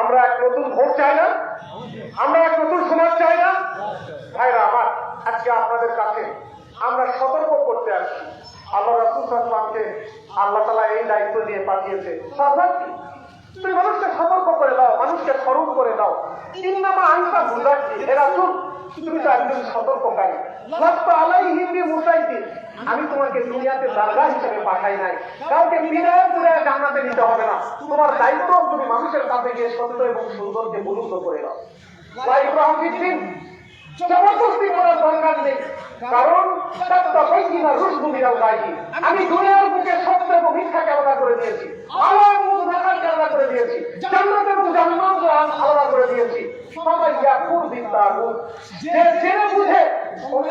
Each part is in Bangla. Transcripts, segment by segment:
আমরা এক নতুন ভোট চাই না। আমরা এক নতুন সমাজ চাই না। ভাইরা, আমার আজকে আপনাদের কাছে আমরা সতর্ক করতে আসছি। আল্লাহ রাসুল সাল্লামকে আল্লাহ তালা এই দায়িত্ব দিয়ে পাঠিয়েছে? তুমি মানুষকে সতর্ক করে দাও, মানুষকে স্মরণ করে দাও। ইন্নামা আনসা বুঝাচ্ছি এ রাসুল, তুমি তো একজন সতর্ককারী। লাস্ত আলাই হিন্দি মুসাইদি আমি তোমাকে দুনিয়াতে দারগা হিসেবে পাঠাই নাই। কাউকে বিদায় করে জানাতে নিতে হবে না। তোমার দায়িত্ব তুমি মানুষের কাছে গিয়ে সত্য এবং সুন্দরকে বুলুন্দ করে দাও ভাই ইব্রাহিম দিন জবরদস্তি করার দরকার নেই। কারণ। আমি দুনিয়ার বুকে সত্য এবং মিথ্যাকে আলাদা করে দিয়েছি। মুনাফাকে আলাদা করে দিয়েছি। জান্নাত এবং জাহান্নামকে আলাদা করে দিয়েছি। সবাই ইয়াকুর তাগুত। যে জেনে বুঝে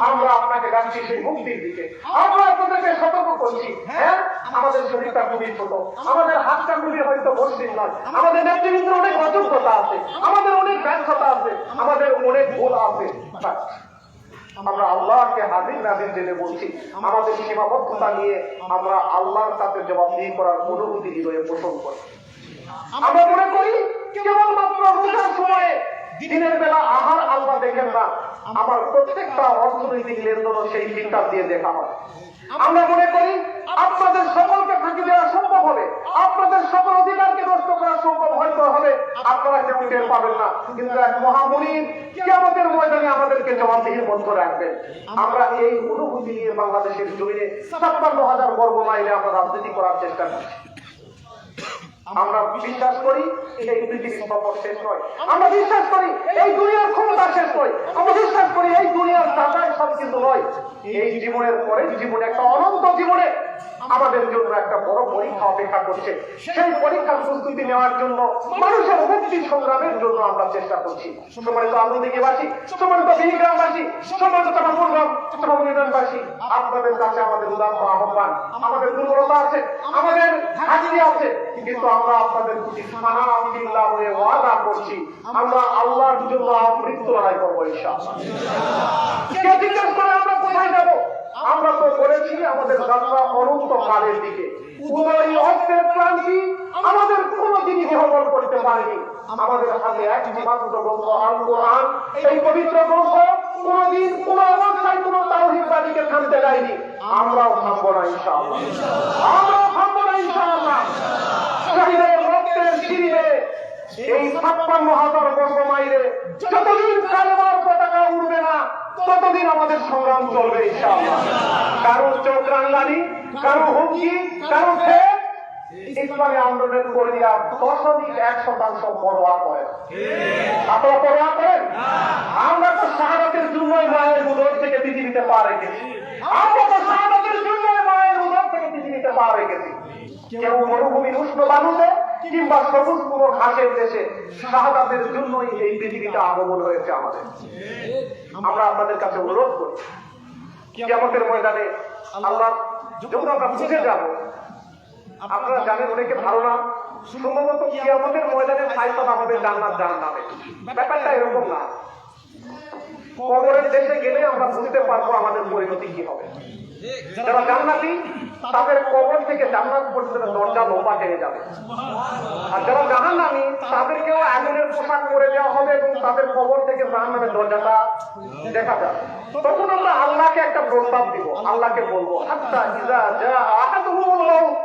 আমরা আপনাকে ডাকছি সেই মুক্তির দিকে। আমরা আপনাদেরকে সতর্ক করছি হ্যাঁ? আমাদের শরীরটা খুবই ছোট। আমাদের হাতটা খুবই হয়তো মসৃণ নয়। আমাদের নেতৃবৃন্দ অনেক অযোগ্যতা আছে। আমাদের অনেক ব্যর্থতা আছে। আমাদের অনেক ভুল আছে। আমরা আল্লাহকে হাজির নাজির জেনে বলছি আমাদের সীমাবদ্ধতা নিয়ে আমরা আল্লাহর কাছে জবাবদিহি করার অনুভূতি হৃদয়ে পোষণ করি। আমরা মনে করি কেবলমাত্র রোজার সময়ে দিনের বেলা আহার আল্লাহ দেখেন না আমার প্রত্যেকটা অর্থনৈতিক লেনদেন সেই চিন্তা দিয়ে দেখা হয়। আমরা মনে করি আপনাদের সকলকে ফাঁকি দেওয়া সম্ভব হবে আপনাদের সকল অধিকারকে নষ্ট করা সম্ভব হয়তো হবে আপনারা কেউ টের পাবেন না। কিন্তু এক মহামণি কেমতের ময়দানে আমাদেরকে জবাবদিহির মধ্য রাখবেন। আমরা এই অনুভূতি নিয়ে বাংলাদেশের জমিনে ছাপ্পান্ন হাজার বর্গ মাইলে আমরা রাজনীতি করার চেষ্টা করছি। আমরা বিশ্বাস করি শেষ আমরা বিশ্বাস করি এই দুনিয়ার ক্ষমতা শেষ নয়। আমরা বিশ্বাস করি এই দুনিয়ার টাকায় সব কিন্তু এই জীবনের পরে জীবনে একটা অনন্ত জীবনে আমাদের জন্য একটা বড় পরীক্ষা অপেক্ষা করছে। সেই পরীক্ষার প্রস্তুতি নেওয়ার জন্য মানুষের মুক্তি সংগ্রামের জন্য আমরা চেষ্টা করছি। সম্মানিত আনন্দীবাসী সম্মানিত বিগ্রামবাসী সম্মানিত চট্টগ্রামবাসী আপনাদের কাছে আমাদের উদাত্ত আহ্বান। আমাদের দুর্বলতা আছে, আমাদের ঘাটতি আছে, কিন্তু আমরা আপনাদের প্রতি সানা আলহামদুলিল্লাহ হয়ে ওয়াদা করছি, আমরা আল্লাহর জন্য মৃত্যু লড়াই করব ইনশাআল্লাহ। কে জিজ্ঞেস করে আমরা কোথায় যাব? আমরা তো বলেছি আমাদের যাত্রা অনন্ত কালের দিকে। উদয় অস্ত্রের ক্রান্তি আমাদের কোনোদিনই বিহবল করতে পারেনি। আমাদের হাতে একটি মাত্র গ্রন্থ আল কোরআন। এই পবিত্র গ্রন্থ কোনোদিন, কোন অবস্থায় কোন তাওহিদবাদীকে থামতে দেয়নি। আমরাও থামবো না, ইনশাআল্লাহ। আমরাও থামবো না, ইনশাআল্লাহ। শহীদের রক্তের শিরিনে এই ছাপ্পান্ন হাজার বর্গ মাইলে যতদিন কালেমার পতাকা উঠবে না ততদিন আমাদের সংগ্রাম চলবে কারও চোখ রাঙ্গানি কারও হুমকি, কারও ইসলামী আন্দোলনের কর্মীরা দশমিক এক শতাংশ পরোয়া করে আপনারা পরোয়া করেন? আমরা তো শাহাদাতের মায়ের উদর থেকে পৃথিবীতে পা রেখেছি। আমরা তো শাহাদাতের মায়ের উদর থেকে পৃথিবীতে পা রেখেছি। কেউ মরুভূমির উষ্ণ বালুতে কিংবা সবুজ কোনো ঘাসের দেশে শাহাদাতের জন্যই এই পৃথিবীতে আগমন হয়েছে আমাদের। আমরা আপনাদের কাছে অনুরোধ করি, কিয়ামতের ময়দানে আল্লাহ যখন আমরা বুঝে যাব, আপনারা জানেন অনেকে ধারণা সম্ভবত কিয়ামতের ময়দানে ফাইসলা হবে জান্নাত জাহান্নামে। ব্যাপারটা এরকম না। কবরের দেশে গেলে আমরা বুঝতে পারব আমাদের পরিণতি কি হবে। যারা জান্নাতি তাদের কবর থেকে জান্নাত পর্যন্ত দরজা লোপা টেনে যাবে। আর যারা জাহান্নামি, তাদেরকেও আগুনের পোশাক করে দেওয়া হবে এবং তাদের কবর থেকে জাহান্নামের দরজাটা দেখা যাবে। তখন আমরা আল্লাহকে একটা প্রস্তাব দিব, আল্লাহকে বলব আচ্ছা ইজা যা আহাদুহুল মাউত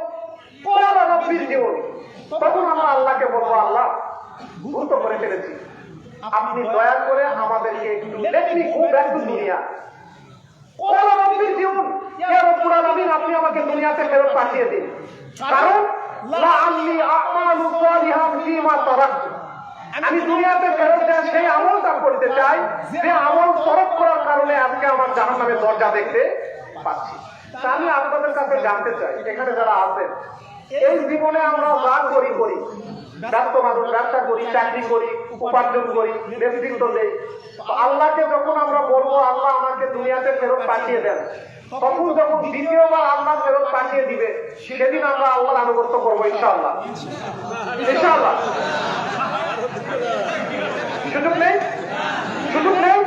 ক্বালা রাব্বির জীবন তখন আমরা আল্লাহকে বলব, আল্লাহ, ভুল তো করে ফেলেছি। আপনি দয়া করে আমাদেরকে একটু let me go back to দুনিয়া। আপনি আমাকে দুনিয়াতে ফেরত পাঠিয়ে দিন। কারণ আমি দুনিয়াতে ফেরত দেওয়া সেই আমলটা করতে চাই যে আমল তরক করার কারণে আজকে আমার জাহান্নামের দরজা দেখতে পাচ্ছি। আমি আপনাদের কাছে জানতে চাই এখানে যারা আছেন এই জীবনে আমরা যা করি করি। ব্যস্ত মানুষ ব্যবসা করি চাকরি করি উপার্জন করি নেতৃত্ব দেই। তো আল্লাহকে যখন আমরা বলব আল্লাহ আমাকে দুনিয়াতে ফেরত পাঠিয়ে দেন। তখন যখন দ্বিতীয়বার আল্লাহ ফেরত পাঠিয়ে দিবে, সেদিন আমরা আল্লাহর আনুগত্য করব ইনশাআল্লাহ। ইনশাআল্লাহ। সুযোগ নেই? সুযোগ নেই?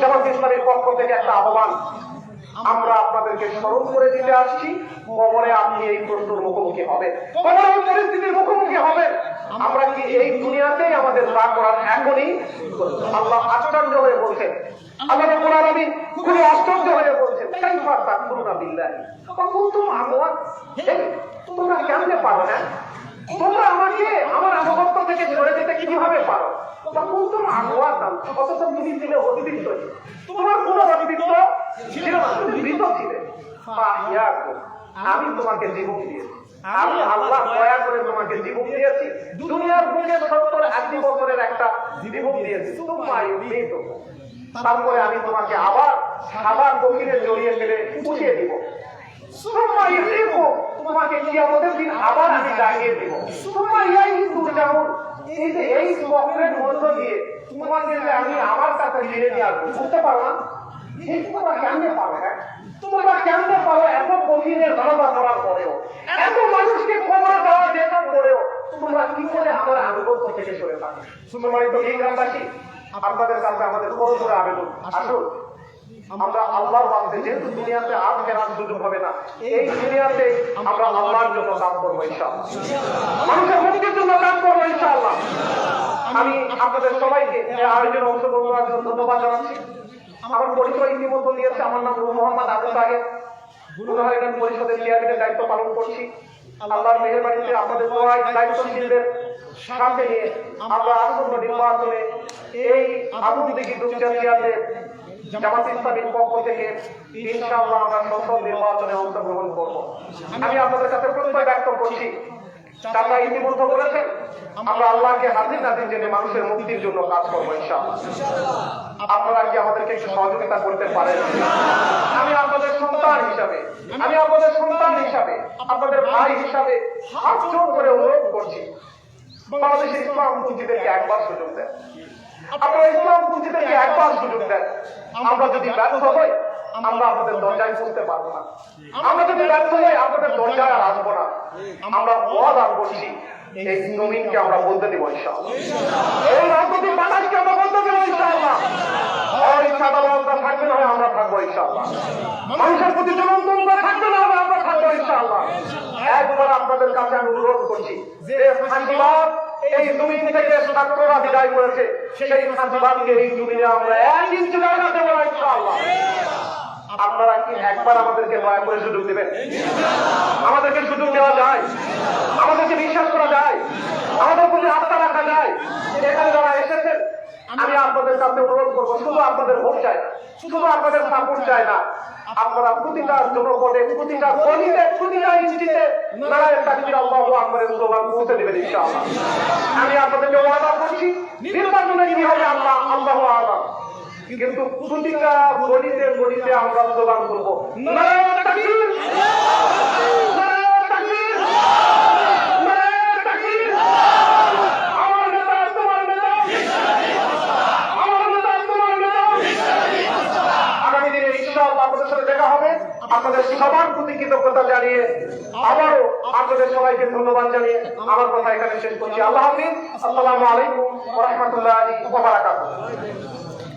জামাত ইসলামের পক্ষ থেকে একটা আহ্বান। আমরা আপনাদেরকে স্মরণ করে দিতে আসছি, কবরে আপনি এই প্রশ্নের মুখোমুখি হবে কবরে ওই পরিস্থিতির মুখোমুখি হবেন। আমরা কি এই দুনিয়াতেই আমাদের যা করার এখনই আল্লাহ আশ্চর্য হয়ে বলছেন খুবই আশ্চর্য হয়ে বলছেন তোমরা কেমনে পারো না তোমরা আমাকে, আমার আনুগত্য থেকে সরে যেতে কীভাবে পারো? তখন তোমার আনোয়ার দাম অথচ তুমি ছিলে অস্তিত্ব তোমার কোনো তুমি আমি তোমাকে জীবন দিয়েছি আমি আল্লাহ দয়া করে তোমাকে জীবন দিয়েছি দুনিয়ার বুকে সত্তর আশি বছরের একটা জীবন দিয়েছি তারপরে আমি তোমাকে আবার সাবান গভীরে জড়িয়ে ফেলে উঠিয়ে দিব তোমাকে দিন আবার আমি জাগিয়ে। এই যে মধ্য দিয়ে তোমাকে আমি আমার কাছে নিয়ে আসব বুঝতে পারো না এই তোমরা কেমনে পাবে হ্যাঁ? তোমরা কেমনে পাবে এত কঠিনের গণনা করার পরেও? এত মানুষকে খবর দেওয়া দেওয়ার পরেও তোমরা কি করে আমার আনুগত্য থেকে সরে থাকো? সুন্দরমানি তো এই গ্রামবাসী আপনাদের কাছে আমাদের বড় করে আবেদন। আসুন। আমরা আল্লাহর বান্ধে যেহেতু দুনিয়াতে আর ফেরার সুযোগ হবে না এই দুনিয়াতে আমরা আল্লাহর জন্য কাজ করব ইনশাআল্লাহ। মানুষের মুক্তির জন্য কাজ করব ইনশাআল্লাহ। আমি আপনাদের সবাইকে আয়োজনে অংশগ্রহণ করার জন্য ধন্যবাদ জানাচ্ছি। আমার পরিচয় ইতিমধ্যে দিয়েছে। আমার নাম নূর মোহাম্মদ আবু সাহেব গুরুহারিগঞ্জ পরিষদের চেয়ারম্যানের দায়িত্ব পালন করছি। আল্লাহর মেহরবানিতে আপনাদের সবাই দায়িত্বশীলদের সাথে নিয়ে আমরা আসন্ন নির্বাচনে এই আবুদিকে দুপচারিয়াতে জামাত ইসলামের পক্ষ থেকে ইনশাআল্লাহ আমরা সংসদ নির্বাচনে অংশগ্রহণ করব। আমি আপনাদের কাছে প্রত্যয় ব্যক্ত করছি। তারা ইতিমধ্যে বলেছেন, আমরা আল্লাহকে হাজির নাজির জেনে মানুষের মুক্তির জন্য কাজ করব ইনশাআল্লাহ। আপনারা কি আমাদেরকে সহযোগিতা করতে পারেন? আমি আপনাদের সন্তান হিসাবে, আমি আপনাদের সন্তান হিসাবে, আপনাদের ভাই হিসাবে হাত করে অনুরোধ করছি। বাংলাদেশের ইসলাম পুঁজিদেরকে একবার সুযোগ দেন। আপনারা ইসলাম পুঁজিদেরকে একবার সুযোগ দেন। আমরা যদি ব্যর্থ হই, আমরা আপনাদের দরজায় পৌঁছতে পারব না। আমরা যদি ব্যর্থ হই, আপনাদের দরজায় আর আসব না। আমরা ওয়াদা করছি এই জমিনকে আমরা বলতে দিব ইনশাআল্লাহ। এই রাজনৈতিক বাতাসকে আমরা বলতে দেবো ইনশাআল্লাহ। সাধারণতা থাকবে না আমরা থাকব ইনশাআল্লাহ। মানুষের প্রতি জনতন্ত্র থাকবে না আমরা থাকব ইনশাআল্লাহ। একবার আপনাদের কাছে আমি অনুরোধ করছি যে ফাঁসিবাদ এই জমিন থেকে ছাত্ররা বিদায় করেছে সেই ফাঁসিবাদকে এই জমিনে আমরা এক ইঞ্চি জায়গা দেবো ইনশাআল্লাহ। আপনারা কি একবার আমাদেরকে দয়া করে সুযোগ দেবেন? আমাদেরকে সুযোগ দেওয়া যায়। আমাদেরকে বিশ্বাস করা যায়। আমাদের প্রতি আস্থা রাখা যায়। এখানে যারা এসেছেন, আমি আপনাদের কাছে অনুরোধ করব, শুধু আপনাদের ভোট চাই না। শুধু আপনাদের সাপোর্ট চাই না। আপনারা প্রতিটা জনপদে, প্রতিটা গলিতে, প্রতিটা ইঞ্চিতে নারায়ণ তাকবির আল্লাহু আকবরের স্লোগান পৌঁছে দেবেন ইনশাআল্লাহ। আমি আপনাদেরকে ওয়াদা করছি, নির্বাচনে কি হবে আল্লাহ আল্লাহু আলাম কিন্তু প্রতিটা গলিতে গলিতে আমরা স্লোগান করব। দেখা হবে। আপনাদের সবার প্রতি কৃতজ্ঞতা জানিয়ে আবারও আপনাদের সবাইকে ধন্যবাদ জানিয়ে আমার কথা এখানে শেষ করছি। আল্লাহ হাফিজ। আসসালামু আলাইকুম রাহমাতুল্লাহি